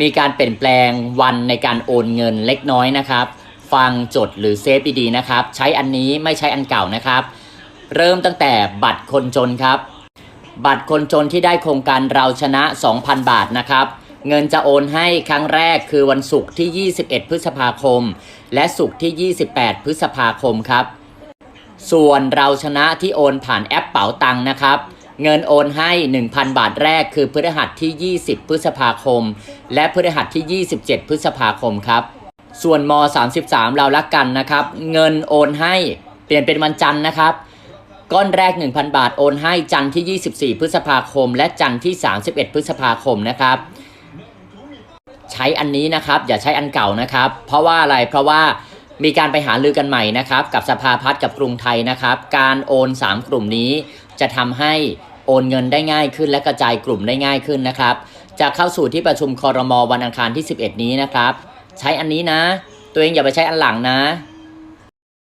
มีการเปลี่ยนแปลงวันในการโอนเงินเล็กน้อยนะครับ ฟังจดหรือเซฟดีๆนะครับ ใช้อันนี้ไม่ใช้อันเก่านะครับ เริ่มตั้งแต่บัตรคนจนครับ บัตรคนจนที่ได้โครงการเราชนะ 2,000 บาทนะครับ เงินจะโอนให้ครั้งแรกคือวันศุกร์ที่ 21 พฤษภาคม และศุกร์ที่ 28 พฤษภาคมครับ ส่วนเราชนะที่โอนผ่านแอปเป๋าตังค์นะครับ เงินโอนให้ 1,000 บาทแรกคือพฤหัสที่ 20 พฤษภาคม และพฤหัสที่ 27 พฤษภาคมครับ ส่วนม 33 เรารักกันนะครับ เงินโอนให้เปลี่ยนเป็นวันจันทร์นะครับ ก้อนแรก 1,000 บาทโอนให้จันทร์ที่ 24 พฤษภาคม และจันทร์ที่ 31 พฤษภาคมนะครับ ใช้อันนี้นะครับ อย่าใช้อันเก่านะครับ เพราะว่าอะไรเพราะว่ามีการไปหาลือกันใหม่นะครับ กับสภาพัฒน์กับกรุงไทยนะครับ การโอน 3 กลุ่มนี้จะทำให้ โอนเงินได้ง่ายขึ้น และกระจายกลุ่มได้ง่ายขึ้นนะครับ จะเข้าสู่ที่ประชุมคอรมอวันอังคารที่ 11 นี้นะครับ ใช้อันนี้นะ ตัวเองอย่าไปใช้อันหลังนะ